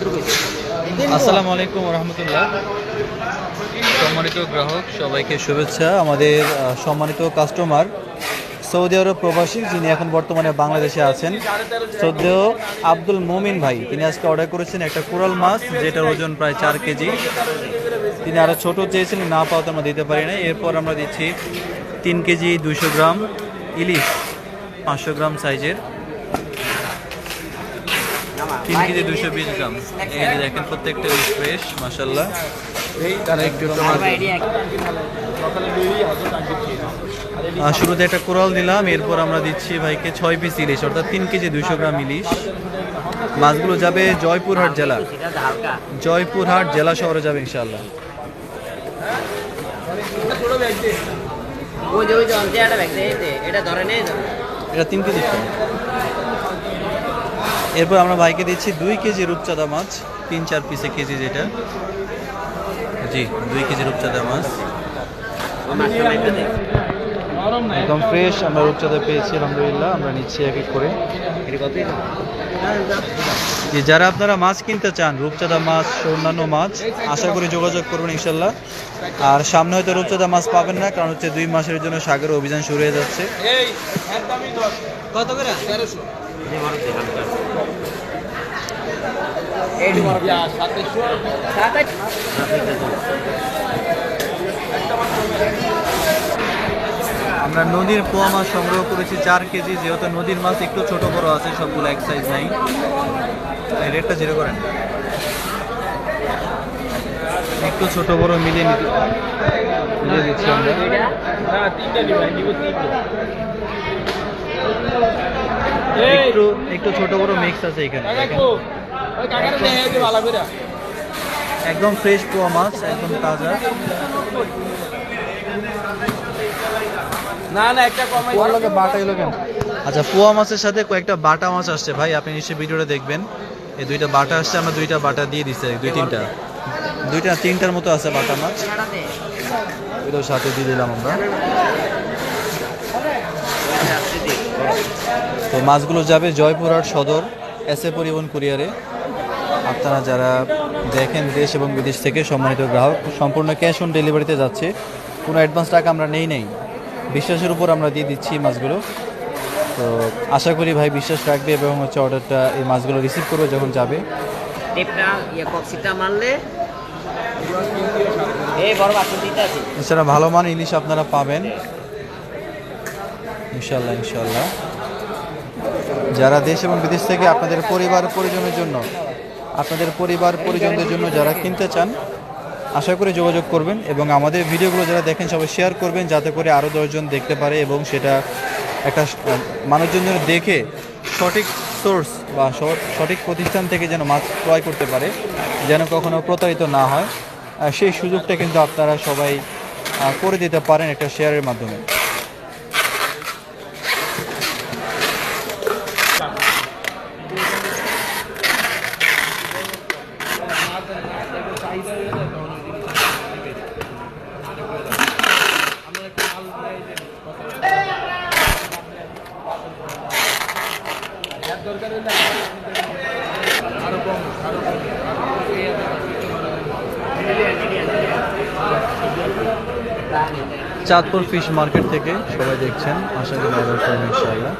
আসসালামু আলাইকুম রহমতুল্লাহ সম্মানিত গ্রাহক, সবাইকে শুভেচ্ছা। আমাদের সম্মানিত কাস্টমার, সৌদি আরব প্রবাসী যিনি এখন বর্তমানে বাংলাদেশে আছেন, শ্রদ্ধেয় আব্দুল মোমিন ভাই। তিনি আজকে অর্ডার করেছেন একটা কোরাল মাছ, যেটার ওজন প্রায় চার কেজি। তিনি আরও ছোটো চেয়েছিলেন, না পাওয়াতে আমরা দিতে পারি না এরপর আমরা দিচ্ছি তিন কেজি দুশো গ্রাম ইলিশ, পাঁচশো গ্রাম সাইজের। তিন কেজি দুশো বিশ গ্রাম। এই যে দেখেন প্রত্যেকটা ফ্রেশ মাসাল্লাহ তারা একটু শুরুতে একটা কোরাল দিলাম এরপর আমরা দিচ্ছি ভাইকে ছয় পিস ইলিশ অর্থাৎ তিন কেজি দুশো গ্রাম ইলিশ। মাছগুলো যাবে জয়পুরহাট জেলা। জয়পুরহাট জেলা শহরে যাবে ইনশাল্লাহ এটা ধরে নেই এটা তিন কেজি। এরপর আমরা ভাইকে দিচ্ছি দুই কেজি রূপচাঁদা মাছ তিন চার পিসে কেজি যেটা। জি দুই কেজি রূপচাঁদা মাছ। একদম ফ্রেশ আমরা রূপচাঁদা পেয়েছি আলহামদুলিল্লাহ আমরা নিচ্ছি এক এক করে। যে যারা আপনারা মাছ কিনতে চান রূপচাঁদা মাছ অন্যান্য মাছ আশা করি যোগাযোগ করবেন ইনশাল্লাহ। আর সামনে হয়তো রূপচাঁদা মাছ পাবেন না কারণ হচ্ছে দুই মাসের জন্য সাগর অভিযান শুরু হয়ে যাচ্ছে। কত করে? আমরা নদীর পোয়া মাছ সংগ্রহ করেছি চার কেজি যেহেতু নদীর মাছ একটু ছোট বড় আছে সবগুলো এক সাইজ নাই। রেটটা জিরো করেন। একটু ছোট বড় মিলিয়ে নিতে মিলিয়ে দিচ্ছি আমরা। একটু একটু ছোট বড় মিক্স আছে এখানে একদম ফ্রেশ পোয়া মাছ একদম তাজা। না না একটা কমাই পোয়ার লগে বাটা এলো কেন? আচ্ছা পোয়া মাছের সাথে কয়েকটা বাটা মাছ আসছে ভাই আপনি নিশ্চয়ই ভিডিওটা দেখবেন। এই দুইটা বাটা আসছে আমরা দুইটা বাটা দিয়ে দিচ্ছি দুই তিনটা। দুইটা তিনটার মতো আছে বাটা মাছ। সাথে দিয়ে দিলাম আমরা। তো মাছগুলো যাবে জয়পুরহাট সদর এস এ পরিবহন কুরিয়ারে। আপনারা যারা দেখেন দেশ এবং বিদেশ থেকে সম্মানিত গ্রাহক সম্পূর্ণ ক্যাশ অন ডেলিভারিতে যাচ্ছে। কোনো অ্যাডভান্স টাকা আমরা নেই নেই। বিশ্বাসের উপর আমরা দিয়ে দিচ্ছি মাছগুলো। তো আশা করি ভাই বিশ্বাস রাখবে এবং হচ্ছে অর্ডারটা এই মাছগুলো রিসিভ করবে যখন যাবে। ইয়ে এছাড়া ভালো মান ইলিশ আপনারা পাবেন। ইনশাল্লাহ ইনশাল্লাহ যারা দেশ এবং বিদেশ থেকে আপনাদের পরিবার পরিজনের জন্য, আপনাদের পরিবার পরিজনদের জন্য যারা কিনতে চান, আশা করি যোগাযোগ করবেন এবং আমাদের ভিডিওগুলো যারা দেখেন সবাই শেয়ার করবেন যাতে করে আরও দশজন দেখতে পারে এবং সেটা একটা মানুষজন যেন দেখে সঠিক সোর্স বা সঠিক প্রতিষ্ঠান থেকে যেন মাছ ক্রয় করতে পারে, যেন কখনো প্রতারিত না হয়। সেই সুযোগটা কিন্তু আপনারা সবাই করে দিতে পারেন একটা শেয়ারের মাধ্যমে। চাঁদপুর ফিশ মার্কেট থেকে সবাই দেখছেন। আশা করি অর্ডার করবেন ইনশাআল্লাহ।